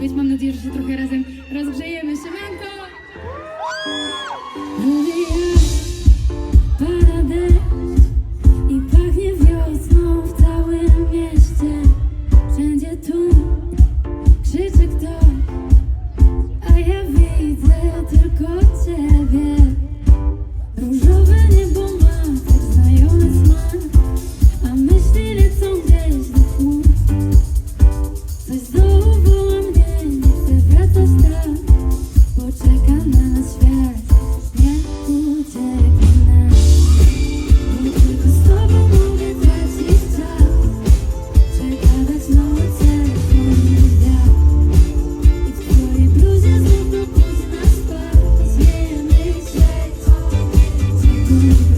się trochę razem rozgrzejemy. Siemanko! Mówię ja, pada deszcz i pachnie wiosną w całym mieście. Wszędzie tu krzyczy ktoś, a ja widzę tylko ciebie. Thank you.